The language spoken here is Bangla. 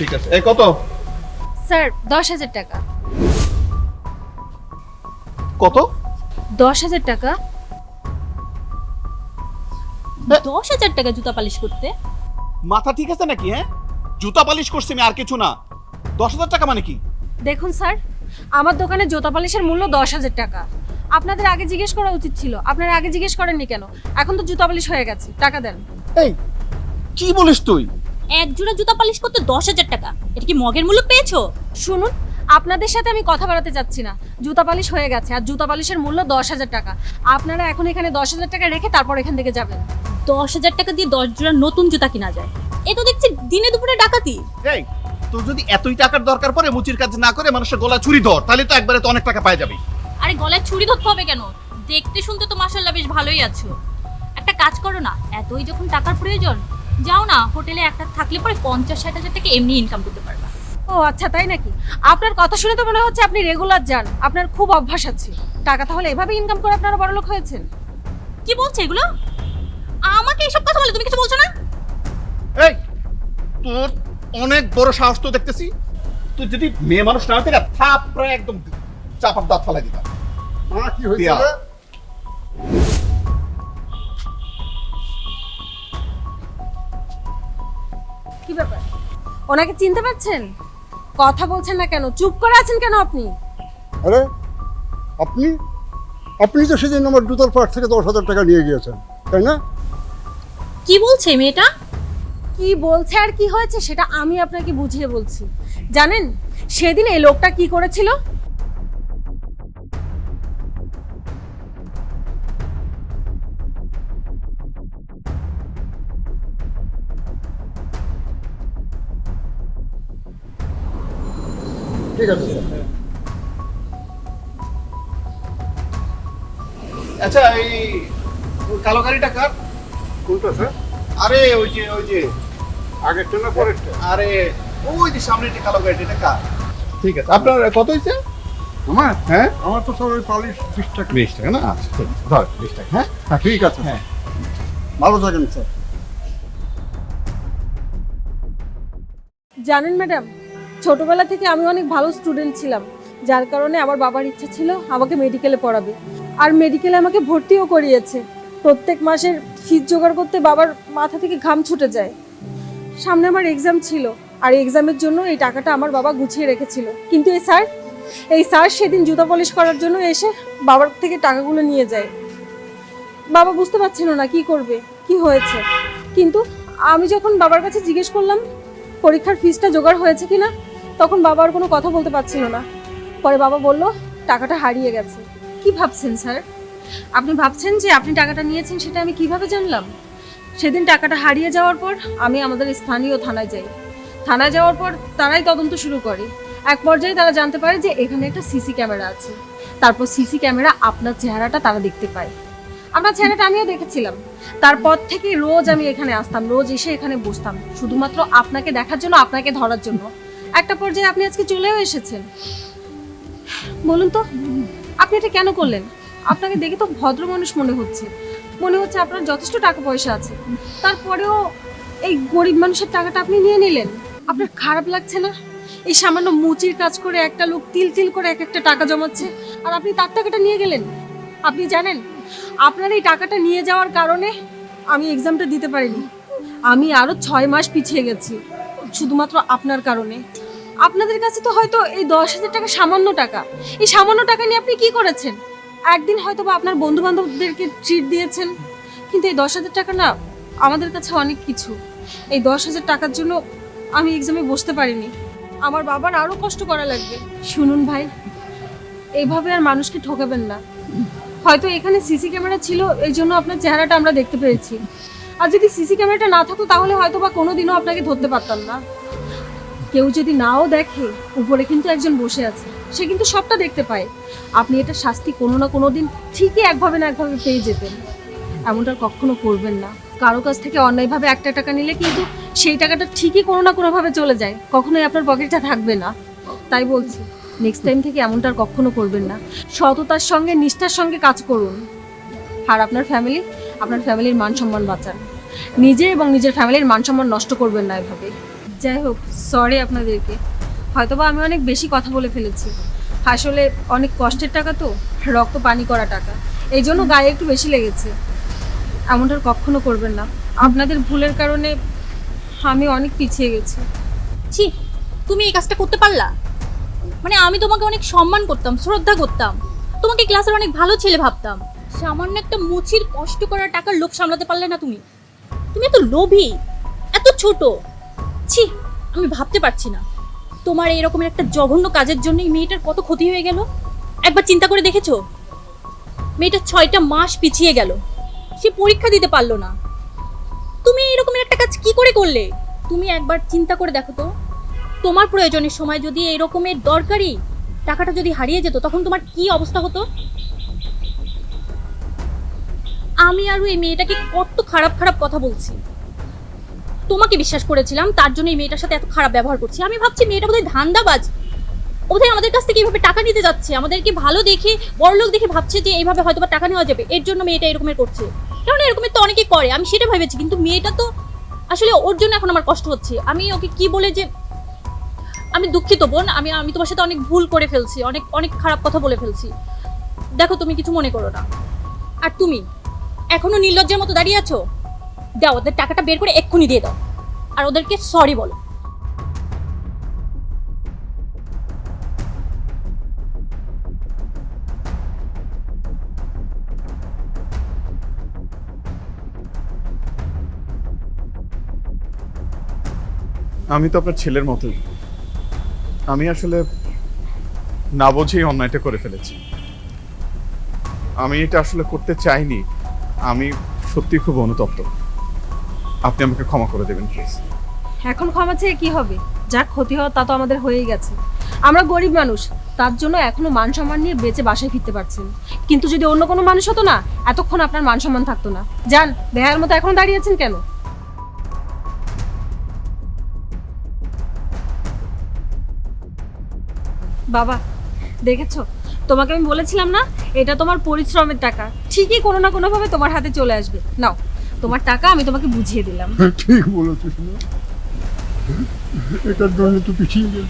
ঠিক আছে। এই কত? স্যার দশ হাজার টাকা। কত? দশ হাজার টাকা। দশ হাজার টাকা জুতা পালিশ করতে? মাথা ঠিক আছে নাকি হ্যাঁ? জুতা পালিশ করছি আমি আর কিছু না। দশ হাজার টাকা মানে কি? দেখুন স্যার আমার দোকানে জুতা পালিশের মূল্য দশ হাজার টাকা। আপনাদের আগে জিজ্ঞেস করা উচিত ছিল। আপনারা আগে জিজ্ঞেস করেননি কেন? এখন তো জুতা পালিশ হয়ে গেছে টাকা দেন। এই কি বলিস তুই? এক জোড়া জুতা পালিশ করতে দশ হাজার টাকা। এটা কি মগের মূল্য পেয়েছ? শুনুন আপনাদের সাথে আমি কথা বাড়াতে চাচ্ছি না। জুতা পালিশ হয়ে গেছে আর জুতা পালিশের মূল্য দশ হাজার টাকা। আপনারা এখন এখানে দশ হাজার টাকা রেখে তারপর এখান থেকে যাবেন। দশ হাজার টাকা দিয়ে দশ জোড়া নতুন জুতা কিনা যায়? এ তো দেখছি দিনে দুপুরে ডাকাতি। এই তোর যদি এতই টাকার দরকার পড়ে মুচির কাজ না করে মানুষের গলা চুরি ধর তাহলে তো একবারে তো অনেক টাকা পাই যাবে। আরে গলায় ছুরি ধরতে হবে কেন? দেখতে শুনতে তো মাসাল্লাহ বেশ ভালোই আছো। একটা কাজ করো না এতই যখন টাকার প্রয়োজন যাও না হোটেলে একটা থাকলে পরে পঞ্চাশ ষাট হাজার টাকা এমনি ইনকাম করতে পারবা। ও আচ্ছা তাই নাকি? আপনার কথা শুনে তো মনে হচ্ছে আপনি রেগুলার যান। আপনার খুব অভ্যাস আছে। টাকা তাহলে এভাবে ইনকাম করে আপনারা বড়লোক হয়েছেন? কি বলছে এগুলো? আমাকে এসব কথা বলে তুমি কিছু বলছো না? এই তোর অনেক বড় সাহস তো দেখতেছি। তুই যদি মেয়ে মানুষ না হতে থাপ প্রায় একদম চাপার দাঁত ফেলাই দিতাম। মা কি হয়েছে কি ব্যাপার? ওনাকে চিনতে পারছেন? কথা বলছেন না কেন? চুপ করে আছেন কেন আপনি? আরে আপনি? আপনি তো সেদিন আমার জুতোর পাট থেকে দশ হাজার টাকা নিয়ে গিয়েছেন তাই না? কি বলছে মেয়েটা? কি বলছে আর কি হয়েছে সেটা আমি আপনাকে বুঝিয়ে বলছি। জানেন সেদিন এই লোকটা কি করেছিল? ঠিক আছে আচ্ছা এই কালো গাড়িটা কার? কোনটা স্যার? আরে ওই যে ওই যে। আগেরটা না পরেরটা? আরে ওই যে সামনে যে কালো গাড়িটা এটা কার? ঠিক আছে আপনার কত হয়েছে? আমার? হ্যাঁ? আমার তো সব ওই পালিশ বিশ টাকা। বিশ টাকা না? আচ্ছা ঠিক আছে ধর বিশ টাকা হ্যাঁ? হ্যাঁ ঠিক আছে হ্যাঁ। ভালো থাকেন স্যার। জানেন ম্যাডাম ছোটবেলা থেকে আমি অনেক ভালো স্টুডেন্ট ছিলাম, যার কারণে আমার বাবার ইচ্ছা ছিল আমাকে মেডিকেলে পড়াবে। আর মেডিকেলে আমাকে ভর্তিও করিয়েছে। প্রত্যেক মাসের ফিজ জোগাড় করতে বাবার মাথা থেকে ঘাম ছুটে যায়। সামনে আমার এক্সাম ছিল, আর এক্সামের জন্য এই টাকাটা আমার বাবা গুছিয়ে রেখেছিল। কিন্তু এই স্যার এই স্যার সেদিন জুতা পলিশ করার জন্য এসে বাবার থেকে টাকাগুলো নিয়ে যায়। বাবা বুঝতে পারছিল না কি করবে, কি হয়েছে। কিন্তু আমি যখন বাবার কাছে জিজ্ঞেস করলাম, পরীক্ষার ফিজটা জোগাড় হয়েছে কিনা তখন বাবা আর কোনো কথা বলতে পারছিল না। পরে বাবা বলল, টাকাটা হারিয়ে গেছে। কি ভাবছেন, স্যার? আপনি ভাবছেন যে আপনি টাকাটা নিয়েছেন, সেটা আমি কীভাবে জানলাম? সেদিন টাকাটা হারিয়ে যাওয়ার পর আমি আমাদের স্থানীয় থানায় যাই। থানায় যাওয়ার পর তারাই তদন্ত শুরু করে। এক পর্যায়ে তারা জানতে পারে যে এখানে একটা সিসি ক্যামেরা আছে। তারপর সিসি ক্যামেরা আপনার চেহারাটা তারা দেখতে পায়। আপনার চেহারাটা আমিও দেখেছিলাম। তারপর থেকে রোজ আমি এখানে আসতাম, রোজ এসে এখানে বসতাম। শুধুমাত্র আপনাকে দেখার জন্য, আপনাকে ধরার জন্য। একটা পর্যায়ে আপনি আজকে চলেও এসেছেন। বলুন তো, আপনি এটা কেন করলেন? আপনাকে দেখে তো ভদ্র মানুষ মনে হচ্ছে। মনে হচ্ছে আপনার যথেষ্ট টাকা পয়সা আছে। তারপরেও এই গরিব মানুষের টাকাটা আপনি নিয়ে নিলেন। আপনার খারাপ লাগছে না? এই সামান্য মুচির কাজ করে একটা লোক তিল তিল করে এক একটা টাকা জমাচ্ছে, আর আপনি তার টাকাটা নিয়ে গেলেন? আপনি জানেন, আপনার এই টাকাটা নিয়ে যাওয়ার কারণে আমি এক্সামটা দিতে পারিনি। আমি আরও ছয় মাস পিছিয়ে গেছি, শুধুমাত্র আপনার কারণে। আপনাদের কাছে তো হয়তো এই দশ হাজার টাকা সামান্য টাকা। এই সামান্য টাকা নিয়ে আপনি কি করেছেন? একদিন হয়তো বা আপনার বন্ধু বান্ধবদেরকে ট্রিট দিয়েছেন। কিন্তু এই দশ হাজার টাকা না আমাদের কাছে অনেক কিছু। এই দশ হাজার টাকার জন্য আমি এক্সামে বসতে পারিনি। আমার বাবার আরও কষ্ট করা লাগবে। শুনুন ভাই এইভাবে আর মানুষকে ঠকাবেন না। হয়তো এখানে সিসি ক্যামেরা ছিল, এই জন্য আপনার চেহারাটা আমরা দেখতে পেরেছি আর যদি সিসি ক্যামেরাটা না থাকতো, তাহলে হয়তো বা কোনোদিনও আপনাকে ধরতে পারতাম না। কেউ যদি নাও দেখে, উপরে কিন্তু একজন বসে আছে, সে কিন্তু সবটা দেখতে পায়। আপনি এটা শাস্তি কোনো না কোনো দিন ঠিকই একভাবে না একভাবে পেয়ে যেতেন। এমনটা কখনো করবেন না। কারও কাছ থেকে অন্যায়ভাবে একটা টাকা নিলে কিন্তু সেই টাকাটা ঠিকই কোনো না কোনোভাবে চলে যায়। কখনোই আপনার পকেটটা থাকবে না। তাই বলছি নেক্সট টাইম থেকে এমনটা আর কখনো করবেন না। সততার সঙ্গে, নিষ্ঠার সঙ্গে কাজ করুন। আর আপনার ফ্যামিলি আপনার ফ্যামিলির মান সম্মান বাঁচান। নিজে এবং নিজের ফ্যামিলির মান সম্মান নষ্ট করবেন না এভাবে। যাই হোক সরি আপনাদেরকে। হয়তোবা আমি অনেক বেশি কথা বলে ফেলেছি। আসলে অনেক কষ্টের টাকা তো, রক্ত পানি করা টাকা। এই জন্য গায়ে একটু বেশি লেগেছে। এমনটা কখনো করবেন না। আপনাদের ভুলের কারণে আমি অনেক পিছিয়ে গেছি। ছি, তুমি এই কাজটা করতে পারলা? মানে আমি তোমাকে অনেক সম্মান করতাম, শ্রদ্ধা করতাম। তোমাকে ক্লাসের অনেক ভালো ছেলে ভাবতাম। সামান্য একটা মুচির কষ্ট করা টাকার লোভ সামলাতে পারলে না তুমি? তুমি এত লোভী, এত ছোট। ছি, আমি ভাবতে পারছি না। তোমার এই একটা জঘন্য কাজের জন্য এই মেয়েটার কত ক্ষতি হয়ে গেল? একবার চিন্তা করে দেখেছ? মেয়েটা ছয়টা মাস পিছিয়ে গেল। সে পরীক্ষা দিতে পারল না। তুমি এরকমের একটা কাজ কি করে করলে? তুমি একবার চিন্তা করে দেখো তো। তোমার প্রয়োজনের সময় যদি এই রকমের দরকারি টাকাটা যদি হারিয়ে যেত, তখন তোমার কি অবস্থা হতো? আমি আরও এই মেয়েটাকে কত খারাপ খারাপ কথা বলছি। তোমাকে বিশ্বাস করেছিলাম, তার জন্য এই মেয়েটার সাথে এত খারাপ ব্যবহার করছি। আমি ভাবছি মেয়েটা বোধহয় ধান্দাবাজ। বোধহয় আমাদের কাছ থেকে এইভাবে টাকা নিতে যাচ্ছে। আমাদেরকে ভালো দেখে, বড়লোক দেখে ভাবছে যে এইভাবে হয়তো টাকা নেওয়া যাবে। এর জন্য মেয়েটা এরকমের করছে। কারণ এরকমের তো অনেকে করে, আমি সেটা ভেবেছি। কিন্তু মেয়েটা তো আসলে ওর জন্য এখন আমার কষ্ট হচ্ছে। আমি ওকে কি বলে যে, আমি দুঃখিত বোন, আমি আমি তোমার সাথে অনেক ভুল করে ফেলছি, অনেক অনেক খারাপ কথা বলে ফেলছি। দেখো, তুমি কিছু মনে করো না। আর তুমি, এখনও নির্লজ্জের মতো দাঁড়িয়ে আছো? দাও, ওদের টাকাটা বের করে এক্ষুনি দিয়ে দাও। আর ওদেরকে সরি বলো। আমি তো আপনার ছেলের মতোই। আমি আসলে না বুঝেই অন্যায়টা করে ফেলেছি। আমি এটা আসলে করতে চাইনি। আমি সত্যি খুব অনুতপ্ত। আপনি আমাকে ক্ষমা করে দেবেন প্লিজ এখন ক্ষমা চেয়ে কি হবে? যা ক্ষতি হওয়ার তা তো আমাদের হয়েই গেছে। আমরা গরিব মানুষ, তার জন্য এখনও মান সম্মান নিয়ে বেঁচে বাসায় ফিরতে পারছেন কিন্তু যদি অন্য কোনো মানুষ হতো না, এতক্ষণ আপনার মান সম্মান থাকতো না। যান, দেহার মতো এখন দাঁড়িয়েছেন কেন? বাবা, দেখেছ? তোমাকে আমি বলেছিলাম না, এটা তোমার পরিশ্রমের টাকা। ঠিকই কোনো না কোনোভাবে তোমার হাতে চলে আসবে। নাও। তোমার টাকা আমি তোমাকে বুঝিয়ে দিলাম। ঠিক বলেছ না এটার জন্য তো পিছিয়ে গেল।